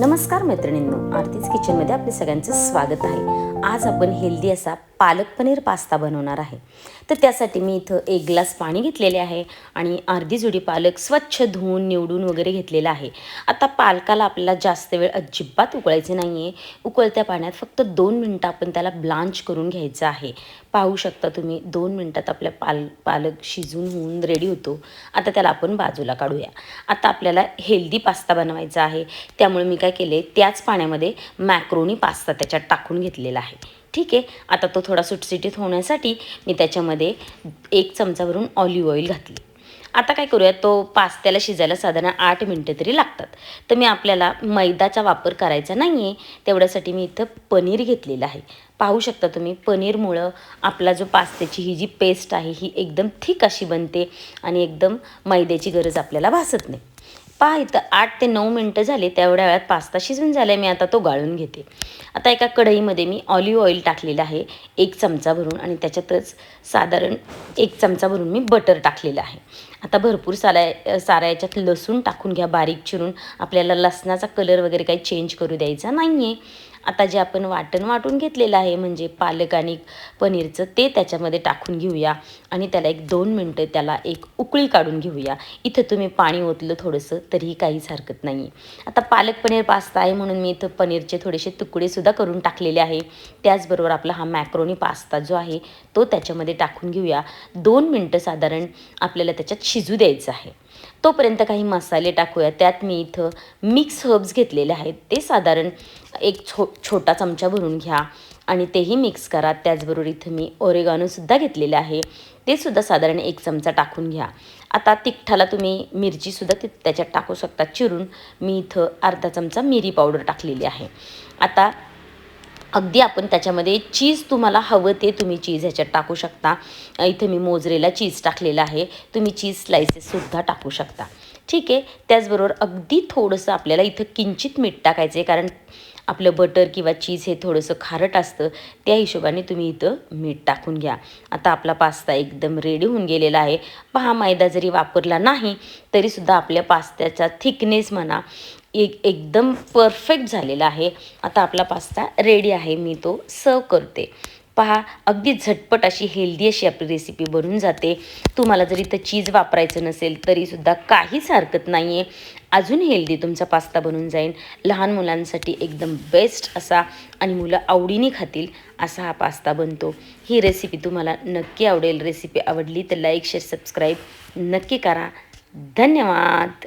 नमस्कार मैत्रिणींनो आरतीज किचनमध्ये आपले सगळ्यांचं स्वागत आहे. आज आपण हेल्दी असा पालक पनीर पास्ता बनवणार आहे. तर त्यासाठी मी इथं एक ग्लास पाणी घेतलेले आहे आणि अर्धी जुडी पालक स्वच्छ धुवून निवडून वगैरे घेतलेला आहे. आता पालकाला आपल्याला जास्त वेळ अजिबात उकळायचे नाही आहे उकळत्या पाण्यात फक्त दोन मिनटं आपण त्याला ब्लांच करून घ्यायचं आहे. पाहू शकता तुम्ही दोन मिनटात आपल्या पाल पालक शिजून होऊन रेडी होतो. आता त्याला आपण बाजूला काढूया. आता आपल्याला हेल्दी पास्ता बनवायचा आहे. त्यामुळे मी काय केले त्याच पाण्यामध्ये मॅक्रोनी पास्ता त्याच्यात टाकून घेतलेला आहे. ठीक आहे? आता तो थोडा सुटसुटीत होण्यासाठी मी त्याच्यामध्ये एक चमचावरून ऑलिव्ह ऑइल घातली. आता काय करूया तो पास्त्याला शिजायला साधारण आठ मिनटं तरी लागतात. तर मी आपल्याला मैदाचा वापर करायचा नाही आहे तेवढ्यासाठी मी इथं पनीर घेतलेलं आहे. पाहू शकता तुम्ही पनीरमुळं आपला जो पास्त्याची ही जी पेस्ट आहे ही एकदम थिक अशी बनते आणि एकदम मैद्याची गरज आपल्याला भासत नाही. पहा इथं आठ ते नऊ मिनटं झाले तेवढ्या वेळात पास्ता शिजून झाला आहे मी आता तो गाळून घेते. आता एका कढईमध्ये मी ऑलिव्ह ऑइल टाकलेलं आहे एक चमचा भरून आणि त्याच्यातच साधारण एक चमचा भरून मी बटर टाकलेलं आहे. आता भरपूर साला सारा याच्यात लसूण टाकून घ्या बारीक चिरून. आपल्याला लसणाचा कलर वगैरे काही चेंज करू द्यायचा नाही आहे आता जे आपण वाटण वाटून घेतलेलं आहे म्हणजे पालक आणि पनीरचं ते त्याच्यामध्ये टाकून घेऊया. आणि त्याला एक दोन मिनटं त्याला एक उकळी काढून घेऊया. इथं तुम्ही पाणी ओतलं थोडंसं तरीही काहीच हरकत नाही आहे आता पालक पनीर पास्ता आहे म्हणून मी इथं पनीरचे थोडेसे तुकडेसुद्धा करून टाकलेले आहे. त्याचबरोबर आपला हा मॅक्रोनी पास्ता जो आहे तो त्याच्यामध्ये टाकून घेऊया. दोन मिनटं साधारण आपल्याला त्याच्यात शिजू द्यायचं आहे. तोपर्यंत काही मसाले टाकूया. त्यात मी इथं मिक्स हर्ब्स घेतलेले आहेत. ते साधारण एक छो छोटा चमचा भरून घ्या आणि तेही मिक्स करा. त्याचबरोबर इथं मी ओरेगानोसुद्धा घेतलेलं आहे. ते सुद्धा साधारण एक चमचा टाकून घ्या. आता तिखटाला तुम्ही मिरचीसुद्धा ति त्याच्यात टाकू शकता. चिरून मी इथं अर्धा चमचा मिरी पावडर टाकलेली आहे. आता अगदी आपण त्याच्यामध्ये चीज तुम्हाला हवं ते तुम्ही चीज ह्याच्यात टाकू शकता. इथं मी मोजरेला चीज टाकलेलं आहे. तुम्ही चीज स्लायसेससुद्धा टाकू शकता. ठीक आहे? त्याचबरोबर अगदी थोडंसं आपल्याला इथं किंचित मीठ टाकायचं आहे कारण आपलं बटर किंवा चीज हे थोडंसं खारट असतं त्या हिशोबाने तुम्ही इथं मीठ टाकून घ्या. आता आपला पास्ता एकदम रेडी होऊन गेलेला आहे. पहा मैदा जरी वापरला नाही तरीसुद्धा आपल्या पास्त्याचा थिकनेस म्हणा एक एकदम परफेक्ट झालेला आहे. आता आपला पास्ता रेडी आहे मी तो सर्व करते. पहा अगदी झटपट अशी हेल्दी अशी आपली रेसिपी बनून जाते. तुम्हाला जरी तर चीज वापरायचं नसेल तरीसुद्धा काहीच हरकत नाही आहे अजून हेल्दी तुमचा पास्ता बनून जाईल. लहान मुलांसाठी एकदम बेस्ट असा आणि मुलं आवडीने खातील असा हा पास्ता बनतो. ही रेसिपी तुम्हाला नक्की आवडेल. रेसिपी आवडली तर लाईक शेअर सबस्क्राईब नक्की करा. धन्यवाद!